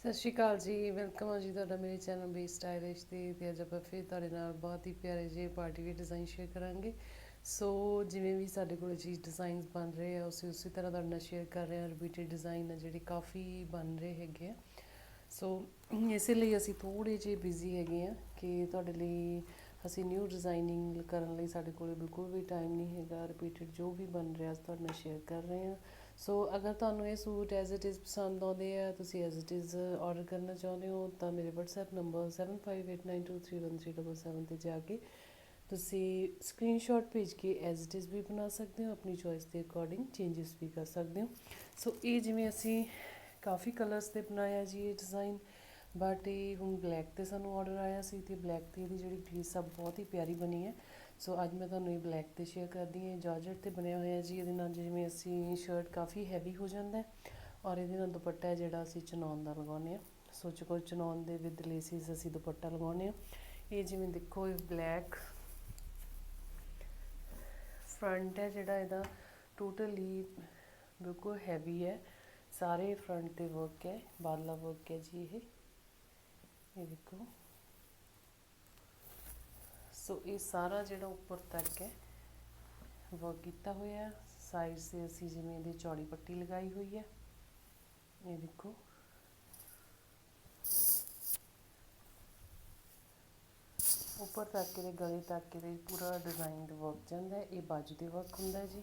ਸਤਿ ਸ਼੍ਰੀ ਅਕਾਲ ਜੀ ਵੈਲਕਮ ਹੈ ਜੀ ਤੁਹਾਡਾ ਮੇਰੇ ਚੈਨਲ ਬੀ ਸਟਾਈਲਿਸ਼ ਤੇ ਤੇ ਅੱਜ ਆਪਾਂ ਫਿਰ ਤੁਹਾਡੇ ਨਾਲ ਬਹੁਤ ਹੀ ਪਿਆਰੇ ਜਿਹੇ ਪਾਰਟੀ ਵੇਅਰ ਡਿਜ਼ਾਈਨ ਸ਼ੇਅਰ ਕਰਾਂਗੇ। ਸੋ ਜਿਵੇਂ ਵੀ ਸਾਡੇ ਕੋਲ ਚੀਜ਼ ਡਿਜ਼ਾਈਨਸ ਬਣ ਰਹੇ ਆ ਉਸੇ ਉਸੇ ਤਰ੍ਹਾਂ ਤੁਹਾਡੇ ਨਾਲ ਸ਼ੇਅਰ ਕਰ ਰਹੇ ਹਾਂ ਰਿਪੀਟਡ ਡਿਜ਼ਾਈਨ ਆ ਜਿਹੜੇ ਕਾਫੀ ਬਣ ਰਹੇ ਹੈਗੇ ਆ। ਸੋ ਇਸੇ ਲਈ ਅਸੀਂ ਥੋੜੇ ਜਿਹੇ ਬਿਜ਼ੀ ਹੈਗੇ ਆ ਕਿ ਤੁਹਾਡੇ ਲਈ ਅਸੀਂ ਨਿਊ ਡਿਜ਼ਾਈਨਿੰਗ ਕਰਨ ਲਈ ਸਾਡੇ ਕੋਲ ਬਿਲਕੁਲ ਵੀ ਟਾਈਮ ਨਹੀਂ ਹੈਗਾ ਰਿਪੀਟਡ ਜੋ ਵੀ ਬਣ ਰਿਹਾ ਅਸੀਂ ਤੁਹਾਡੇ ਨਾਲ ਸ਼ੇਅਰ ਕਰ ਰਹੇ ਹਾਂ। ਸੋ ਅਗਰ ਤੁਹਾਨੂੰ ਇਹ ਸੂਟ ਐਜ਼ ਇਟ ਇਜ਼ ਪਸੰਦ ਆਉਂਦੇ ਆ, ਤੁਸੀਂ ਐਜ਼ ਇਟ ਇਜ਼ ਆਰਡਰ ਕਰਨਾ ਚਾਹੁੰਦੇ ਹੋ, ਤਾਂ ਮੇਰੇ WhatsApp ਨੰਬਰ 7589231377 ਤੇ ਜਾ ਕੇ ਤੁਸੀਂ ਸਕਰੀਨਸ਼ਾਟ ਭੇਜ ਕੇ ਐਜ਼ ਇਟ ਇਜ਼ ਵੀ ਬਣਾ ਸਕਦੇ ਹੋ, ਆਪਣੀ ਚੋਇਸ ਦੇ ਅਕੋਰਡਿੰਗ ਚੇਂਜਸ ਵੀ ਕਰ ਸਕਦੇ ਹੋ। ਸੋ ਇਹ ਜਿਵੇਂ ਅਸੀਂ ਕਾਫੀ ਕਲਰਸ ਤੇ ਬਣਾਇਆ ਜੀ ਇਹ ਡਿਜ਼ਾਈਨ ਬਟ ਇਹ ਹੁਣ ਬਲੈਕ ਤੇ ਸਾਨੂੰ ਆਰਡਰ ਆਇਆ ਸੀ ਅਤੇ ਬਲੈਕ ਤੇ ਇਹਦੀ ਜਿਹੜੀ ਗ੍ਰੀਸ ਆ ਬਹੁਤ ਹੀ ਪਿਆਰੀ ਬਣੀ ਹੈ। ਸੋ ਅੱਜ ਮੈਂ ਤੁਹਾਨੂੰ ਇਹ ਬਲੈਕ ਤੇ ਸ਼ੇਅਰ ਕਰਦੀ ਹਾਂ। ਜਾਰਜਟ ਤੇ ਬਣਿਆ ਹੋਇਆ ਜੀ। ਇਹਦੇ ਨਾਲ ਜਿਵੇਂ ਅਸੀਂ ਸ਼ਰਟ ਕਾਫੀ ਹੈਵੀ ਹੋ ਜਾਂਦਾ ਔਰ ਇਹਦੇ ਨਾਲ ਦੁਪੱਟਾ ਹੈ ਜਿਹੜਾ ਅਸੀਂ ਚਨੌਨ ਦਾ ਲਗਾਉਂਦੇ ਹਾਂ। ਸੋ ਚਕੋ ਚਨੌਨ ਦੇ ਵਿਦ ਲੇਸਿਸ ਅਸੀਂ ਦੁਪੱਟਾ ਲਗਾਉਂਦੇ ਹਾਂ। ਇਹ ਜਿਵੇਂ ਦੇਖੋ ਇਹ ਬਲੈਕ ਫਰੰਟ ਹੈ ਜਿਹੜਾ ਇਹਦਾ। ਟੋਟਲੀ ਬਿਲਕੁਲ ਹੈਵੀ ਹੈ। ਸਾਰੇ ਫਰੰਟ ਤੇ ਵਰਕ ਹੈ। ਬਾਦਲਾ ਵਰਕ ਹੈ ਜੀ ਇਹ। ਇਹ ਦੇਖੋ। ਸੋ ਇਹ ਸਾਰਾ ਜਿਹੜਾ ਉੱਪਰ ਤੱਕ ਹੈ ਵਰਕ ਕੀਤਾ ਹੋਇਆ ਸਾਈਡ ਸੇ ਅਸੀਂ ਜਿਵੇਂ ਇਹਦੀ ਚੌੜੀ ਪੱਟੀ ਲਗਾਈ ਹੋਈ ਹੈ। ਇਹ ਦੇਖੋ। ਉੱਪਰ ਤੱਕ ਇਹਦੇ, ਗਲੇ ਤੱਕ ਇਹਦੇ ਪੂਰਾ ਡਿਜ਼ਾਈਨ ਵਰਕ ਜਾਂਦਾ ਹੈ। ਇਹ ਬਾਜੂ ਦੇ ਵਰਕ ਹੁੰਦਾ ਜੀ।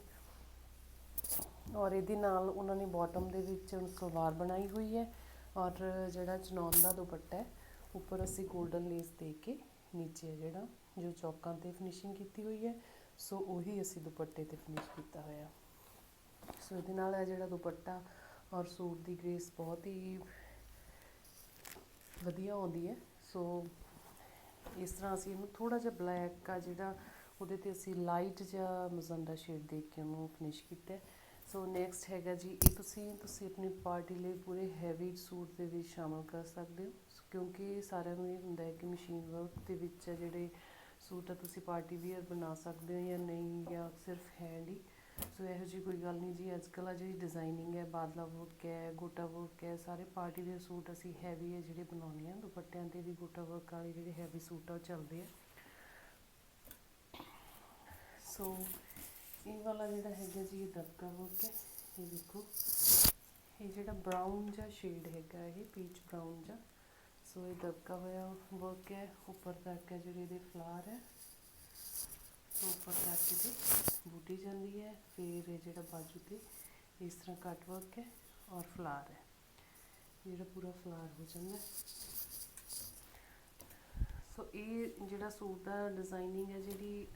ਔਰ ਇਹਦੇ ਨਾਲ ਉਹਨਾਂ ਨੇ ਬਾਟਮ ਦੇ ਵਿੱਚ ਸਲਵਾਰ ਬਣਾਈ ਹੋਈ ਹੈ। ਔਰ ਜਿਹੜਾ ਚਨੌਨ ਦਾ ਦੁਪੱਟਾ ਹੈ ਉੱਪਰ ਅਸੀਂ 골ਡਨ ਲੇਸ ਦੇ ਕੇ ਨੀਚੇ ਜਿਹੜਾ, ਜੋ ਚੌਕਾਂ ਤੇ ਫਿਨਿਸ਼ਿੰਗ ਕੀਤੀ ਹੋਈ ਹੈ, ਸੋ ਉਹੀ ਅਸੀਂ ਦੁਪੱਟੇ ਤੇ ਫਿਨਿਸ਼ ਕੀਤਾ ਹੋਇਆ। ਸੋ ਇਹਦੇ ਨਾਲ ਇਹ ਜਿਹੜਾ ਦੁਪੱਟਾ ਔਰ ਸੂਟ ਦੀ ਗ੍ਰੇਸ ਬਹੁਤ ਹੀ ਵਧੀਆ ਆਉਂਦੀ ਹੈ। ਸੋ ਇਸ ਤਰ੍ਹਾਂ ਅਸੀਂ ਇਹਨੂੰ ਥੋੜਾ ਜਿਹਾ ਬਲੈਕ ਆ ਜਿਹੜਾ, ਉਹਦੇ ਤੇ ਅਸੀਂ ਲਾਈਟ ਜਿਹਾ ਮਜ਼ੰਡਾ ਸ਼ੇਡ ਦੇ ਕੇ ਉਹਨੂੰ ਫਿਨਿਸ਼ ਕੀਤਾ ਸੋ ਨੈਕਸਟ ਹੈਗਾ ਜੀ, ਇਹ ਤੁਸੀਂ ਤੁਸੀਂ ਆਪਣੀ ਪਾਰਟੀ ਲਈ ਪੂਰੇ ਹੈਵੀ ਸੂਟ ਦੇ ਵਿੱਚ ਸ਼ਾਮਲ ਕਰ ਸਕਦੇ ਹੋ। ਕਿਉਂਕਿ ਸਾਰਿਆਂ ਨੂੰ ਇਹ ਹੁੰਦਾ ਹੈ ਕਿ ਮਸ਼ੀਨ ਵਰਕ ਦੇ ਵਿੱਚ ਜਿਹੜੇ ਸੂਟ ਆ, ਤੁਸੀਂ ਪਾਰਟੀ ਵੀਅਰ ਬਣਾ ਸਕਦੇ ਹੋ ਜਾਂ ਨਹੀਂ, ਜਾਂ ਸਿਰਫ ਹੈਂਡ ਹੀ। ਸੋ ਇਹੋ ਜੀ ਕੋਈ ਗੱਲ ਨਹੀਂ ਜੀ ਅੱਜ ਕੱਲ੍ਹ ਜਿਹੜੀ ਡਿਜ਼ਾਈਨਿੰਗ ਹੈ, ਬਾਦਲਾ ਵਰਕ ਹੈ, ਗੋਟਾ ਵਰਕ ਹੈ, ਸਾਰੇ ਪਾਰਟੀ ਵੀਅਰ ਸੂਟ ਅਸੀਂ ਹੈਵੀ ਹੈ ਜਿਹੜੇ ਬਣਾਉਂਦੇ ਆ। ਦੁਪੱਟਿਆਂ ਤੇ ਵੀ ਗੋਟਾ ਵਰਕ ਵਾਲੇ ਜਿਹੜੇ ਹੈਵੀ ਸੂਟ ਆ, ਉਹ ਚੱਲਦੇ ਆ। ਸੋ ਇਹ ਵਾਲਾ ਜਿਹੜਾ ਹੈਗਾ ਜੀ, ਇਹ ਦਬਕਾ ਵਰਕ ਹੈ ਇਹ ਦੇਖੋ। ਇਹ ਜਿਹੜਾ ਬਰਾਊਨ ਜਿਹਾ ਸ਼ੇਡ ਹੈਗਾ, ਇਹ ਪੀਚ ਬਰਾਊਨ ਜਿਹਾ। ਸੋ ਇਹ ਦਬਕਾ ਹੋਇਆ ਵਰਕ ਹੈ। ਉੱਪਰ ਤੱਕ ਹੈ ਜਿਹੜੇ ਇਹਦੇ ਫਲਾਰ ਹੈ। ਸੋ ਉੱਪਰ ਤੱਕ ਇਹਦੇ ਬੂਟੀ ਜਾਂਦੀ ਹੈ। ਫਿਰ ਇਹ ਜਿਹੜਾ ਬਾਜੂ ਤੇ ਇਸ ਤਰ੍ਹਾਂ ਕੱਟ ਵਰਕ ਹੈ ਔਰ ਫਲਾਰ ਹੈ। ਜਿਹੜਾ ਪੂਰਾ ਫਲਾਰ ਹੋ ਜਾਂਦਾ ਸੋ ਇਹ ਜਿਹੜਾ ਸੂਟ ਦਾ ਡਿਜ਼ਾਈਨਿੰਗ ਹੈ, ਜਿਹੜੀ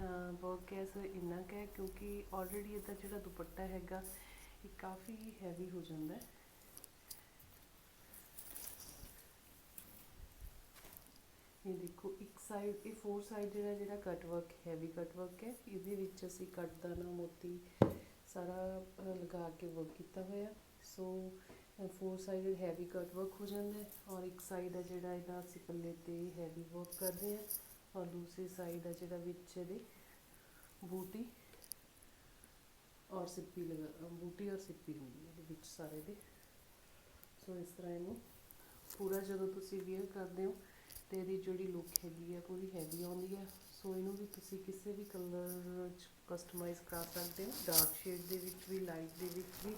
ਵਰਕ ਹੈ, ਸੋ ਇੰਨਾ ਕੁ ਹੈ ਕਿਉਂਕਿ ਆਲਰੇਡੀ ਇਹਦਾ ਜਿਹੜਾ ਦੁਪੱਟਾ ਹੈਗਾ, ਇਹ ਕਾਫੀ ਹੈਵੀ ਹੋ ਜਾਂਦਾ ਹੈ। ਇਹ ਦੇਖੋ, ਇੱਕ ਸਾਈਡ ਇਹ ਫੋਰ ਸਾਈਡ ਜਿਹੜਾ ਜਿਹੜਾ cut work heavy cut work ਹੈ, ਇਹਦੇ ਵਿੱਚ ਅਸੀਂ ਕੱਟ ਮੋਤੀ ਸਾਰਾ ਲਗਾ ਕੇ ਵਰਕ ਕੀਤਾ ਹੋਇਆ। So four sided heavy cut work ਹੋ ਜਾਂਦਾ ਔਰ ਇੱਕ ਸਾਈਡ ਹੈ ਜਿਹੜਾ ਇਹਦਾ ਅਸੀਂ ਪੱਲੇ ਤੇ ਹੈਵੀ ਵਰਕ ਕਰਦੇ ਹਾਂ ਔਰ ਦੂਸਰੀ ਸਾਈਡ ਹੈ ਜਿਹੜਾ ਵਿੱਚ ਇਹਦੇ ਬੂਟੀ ਔਰ ਸਿੱਪੀ ਲਗਾ ਬੂਟੀ ਔਰ ਸਿੱਪੀ ਹੁੰਦੀ ਹੈ ਇਹਦੇ ਵਿੱਚ ਸਾਰੇ ਦੇ। ਸੋ ਇਸ ਤਰ੍ਹਾਂ ਇਹਨੂੰ ਪੂਰਾ ਜਦੋਂ ਤੁਸੀਂ ਵੇਅਰ ਕਰਦੇ ਹੋ ਤੇ ਇਹਦੀ ਜਿਹੜੀ ਲੁੱਕ ਹੈਗੀ ਆ ਪੂਰੀ ਹੈਵੀ ਆਉਂਦੀ ਹੈ। ਸੋ ਇਹਨੂੰ ਵੀ ਤੁਸੀਂ ਕਿਸੇ ਵੀ ਕਲਰ ਚ ਕਸਟਮਾਈਜ਼ ਕਰ ਸਕਦੇ ਹੋ। ਡਾਰਕ ਸ਼ੇਡ ਦੇ ਵਿੱਚ ਵੀ ਲਾਈਟ ਦੇ ਵਿੱਚ ਵੀ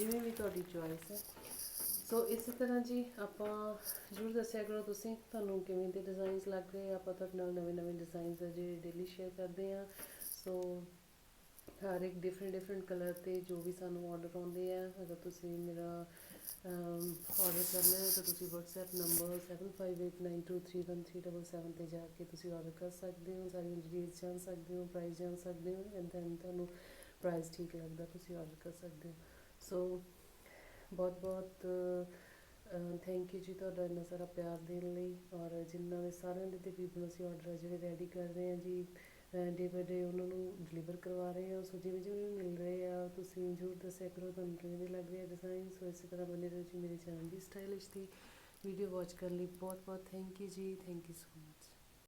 ਜਿਵੇਂ ਵੀ ਤੁਹਾਡੀ ਚੋਇਸ ਹੈ। ਸੋ ਇਸੇ ਤਰ੍ਹਾਂ ਜੀ ਆਪਾਂ ਜ਼ਰੂਰ ਦੱਸਿਆ ਕਰੋ ਤੁਸੀਂ, ਤੁਹਾਨੂੰ ਕਿਵੇਂ ਦੇ ਡਿਜ਼ਾਈਨਸ ਲੱਗਦੇ ਰਹੇ ਆਪਾਂ ਤੁਹਾਡੇ ਨਾਲ ਨਵੇਂ ਨਵੇਂ ਡਿਜ਼ਾਈਨਸ ਹੈ ਜਿਹੜੇ ਡੇਲੀ ਸ਼ੇਅਰ ਕਰਦੇ ਆ। ਸੋ ਹਰ ਇੱਕ ਡਿਫਰੈਂਟ ਡਿਫਰੈਂਟ ਕਲਰ ਤੇ ਜੋ ਵੀ ਸਾਨੂੰ ਆਰਡਰ ਆਉਂਦੇ ਆ, ਅਗਰ ਤੁਸੀਂ ਮੇਰਾ ਆਰਡਰ ਕਰਨਾ ਹੈ, ਤਾਂ ਤੁਸੀਂ WhatsApp ਨੰਬਰ 7589231377 ਤੇ ਜਾ ਕੇ ਤੁਸੀਂ ਆਰਡਰ ਕਰ ਸਕਦੇ ਹੋ। ਸਾਰੀਆਂ ਡਿਟੇਲਸ ਜਾਣ ਸਕਦੇ ਹੋ ਪ੍ਰਾਈਸ ਜਾਣ ਸਕਦੇ ਹੋ ਐਂਡ ਦੈਨ ਤੁਹਾਨੂੰ ਪ੍ਰਾਈਸ ਠੀਕ ਲੱਗਦਾ, ਤੁਸੀਂ ਆਰਡਰ ਕਰ ਸਕਦੇ ਹੋ। ਸੋ ਬਹੁਤ ਬਹੁਤ ਥੈਂਕ ਯੂ ਜੀ ਤੁਹਾਡਾ ਇੰਨਾ ਸਾਰਾ ਪਿਆਰ ਦੇਣ ਲਈ ਔਰ ਜਿਨ੍ਹਾਂ ਦੇ ਸਾਰਿਆਂ ਦੇ ਤਕਰੀਬਨ ਅਸੀਂ ਆਰਡਰ ਜਿਹੜੇ ਰੈਡੀ ਕਰ ਰਹੇ ਹਾਂ ਜੀ ਡੇ ਬਾਏ ਡੇ ਉਹਨਾਂ ਨੂੰ ਡਿਲੀਵਰ ਕਰਵਾ ਰਹੇ ਹਾਂ ਸੋ ਜਿਵੇਂ ਜਿਵੇਂ ਮਿਲ ਰਹੇ ਆ, ਤੁਸੀਂ ਜ਼ਰੂਰ ਦੱਸਿਆ ਕਰੋ ਤੁਹਾਨੂੰ ਕਿਵੇਂ ਦੇ ਲੱਗ ਰਿਹਾ ਡਿਜ਼ਾਈਨ ਸੋ ਇਸੇ ਤਰ੍ਹਾਂ ਬਣੇ ਰਹੋ ਜੀ ਮੇਰੇ ਚੈਨਲ ਦੀ ਸਟਾਈਲਿਸ਼ ਦੀ ਵੀਡੀਓ ਵਾਚ ਕਰਨ ਲਈ। ਬਹੁਤ ਬਹੁਤ ਥੈਂਕ ਯੂ ਜੀ ਥੈਂਕ ਯੂ ਸੋ ਮਚ